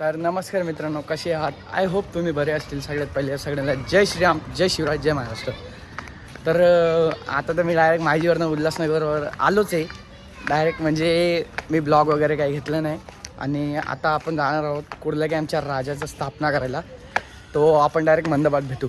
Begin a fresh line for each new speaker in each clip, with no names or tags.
तर नमस्कार मित्रांनो कसे आहात? आय होप तुम्ही बरे असतील. सगळ्यात पहिले सगळ्यांना जय श्रीराम जय शिवराज जय महाराष्ट्र. तर आता तर मी डायरेक्ट माहितीवरनं उल्हासनगरवर आलोच आहे. डायरेक्ट म्हणजे मी ब्लॉग वगैरे काही घेतलं नाही. आणि आता आपण जाणार आहोत कुर्ला आमच्या राजाचं स्थापना करायला. तो आपण डायरेक्ट मंदबाग भेटू.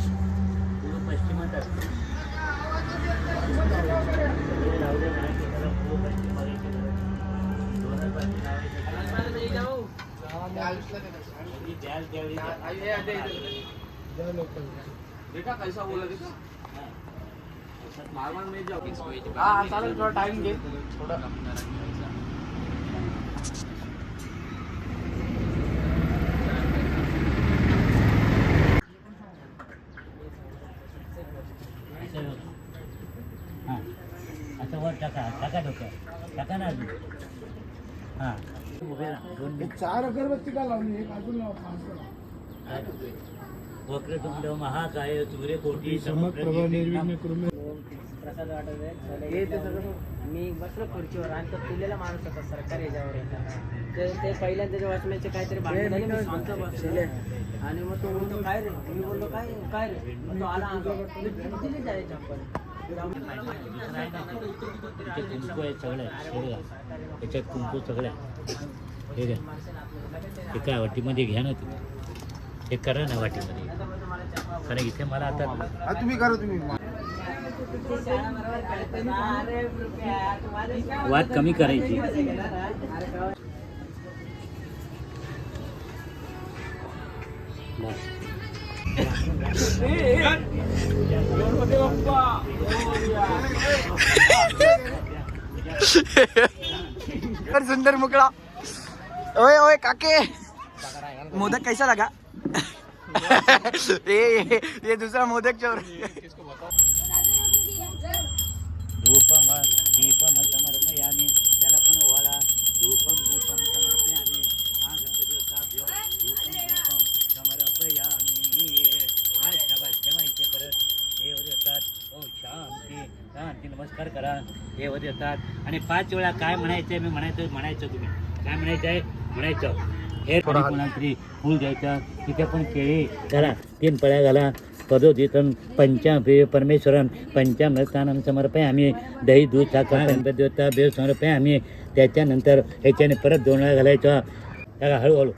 पूर्व पश्चिमात असते सगळे लावले नाही की त्याला पूर्व पश्चिम बघायचे दोनच बाजू लावायचे ही द्याल त्यावेळी द्या.
ज्या लोकल
हा चालेल थोडा टाइम घे थोडा
असं हां असं वर टाका टाका डोक्यात. टाका ना अजून. हां. उभे राहा. दोन
एक
मिनिट.
चार अगरबत्ती का लावली? एक अजून लावा, पाच लावा.
वक्रतुंड महाकाय सूर्यकोटी
समप्रभा निर्विघ्न
प्रसाद वाटत आहे मी बसलो खुर्चीवर आणि तो पिलेला माणूस होता सरकार याच्यावर येताना. ते ते पहिल्यांदा वाचण्याचे काहीतरी भांडण झाले मी शांत बसले. आणि मग तो बोलतो काय रे? मी बोललो काय काय रे? मग तो आला अंगावर. मी दिली जाय चप्पल.
कुंकू आहे सगळं आहे हे. याच्यात कुंकू सगळं आहे हे घ्या हे काय वाटीमध्ये घ्या ना तुम्ही हे करा ना वाटीमध्ये कारण इथे मला आता
हा तुम्ही करा तुम्ही
वाद कमी करायची बस.
तर सुंदर मुकड़ा ओय ओय काके. मोदक कैसा लगा? ए ए ये दूसरा मोदक चोर
धूपम दीपम समर्पयामी त्याला पण ओवाळा धूपम दीपम समर्पयामी हा गणपती होता धूपम दीपम समर्पयामी बस शाबास ठेवा इथे परत हे वर येतात ओ शांती शांती नमस्कार करा. हे वर येतात. आणि पाच वेळा काय म्हणायचं मी म्हणायचं म्हणायचं तुम्ही. काय म्हणायचं. आहे म्हणायचं हे. कोणातरी फूल द्यायचं तिथे पण केळी. घाला तीन पळ्या घाला. पदोदितन पंचाभे परमेश्वरन पंचामृतानं समर्पयामी दही दूध साखर गणपती देवता बेव समर्पयामी त्याच्यानंतर ह्याच्याने परत दोन वेळा घालायचं. टाका हळूहळू.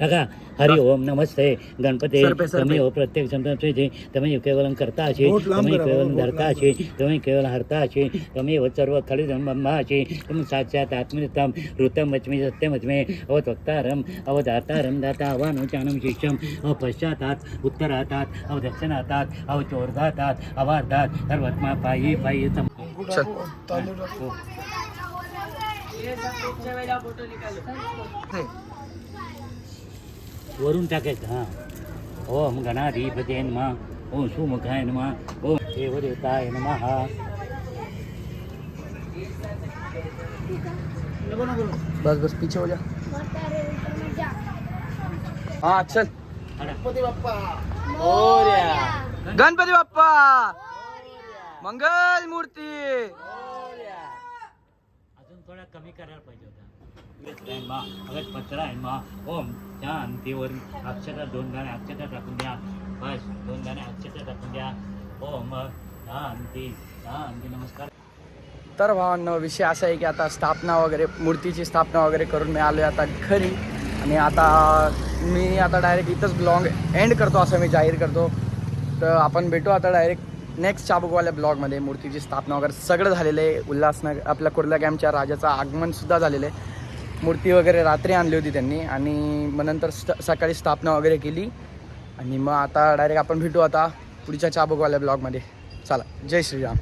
टाका. हरि ओम नमस्ते गणपती. तुम्ही हो प्रत्येक संतांचे तुम्ही केवळ करता असे तुम्ही केवळ धरता असे तुम्ही केवळ हरता असे तुम्ही हो सर्व खडे ब्रह्मा असे तुम साक्षात आत्मनितम ऋतम वच्मी सत्यमच्मे अवत वक्तारम अवधातारम दाता अवानुचानम शिष्यम अव पश्चातात उत्तरातात अव दक्षिणातात अव चोरधातात अवार्धात सर्वत्मा पायी पायी.
तांदूळ टाकू.
फोटो निकालो
वरून टाकायचं हां. ओम गणाधिपते नमः ओम सुमुखाय नमः ओम देवदेवताय नमः
बस बस पीछे हो जा. हाँ चल.
गणपती बाप्पा.
गणपती बाप्पा. मंगल मूर्ती.
अजून थोडा कमी करायला पाहिजे. पत्रा आहे मा ओम शांतीवर अक्षता दोन दाणे अक्षता टाकून द्या. बस दोन दाणे अक्षता टाकून द्या. ओम शांती शांती नमस्कार.
तर भावांनो विषय असा आहे की आता स्थापना वगैरे मूर्तीची स्थापना वगैरे करून मी आलो आता घरी. आणि आता मी आता डायरेक्ट इथंच ब्लॉग एंड करतो असं मी जाहीर करतो. तर आपण भेटू आता डायरेक्ट नेक्स्ट चाबुकवाल्या ब्लॉगमध्ये मूर्तीची स्थापना वगैरे सगळं झालेलं आहे. उल्हासनगर आपल्या कुर्ला कॅम्पच्या राजाचं आगमनसुद्धा झालेलं आहे. मूर्ती वगैरे रात्री आणली होती त्यांनी आणि मग नंतर स्ट सकाळी स्थापना वगैरे केली. आणि मग आता डायरेक्ट आपण भेटू आता पुढच्या चाबुकवाल्या ब्लॉगमध्ये चला जय श्रीराम.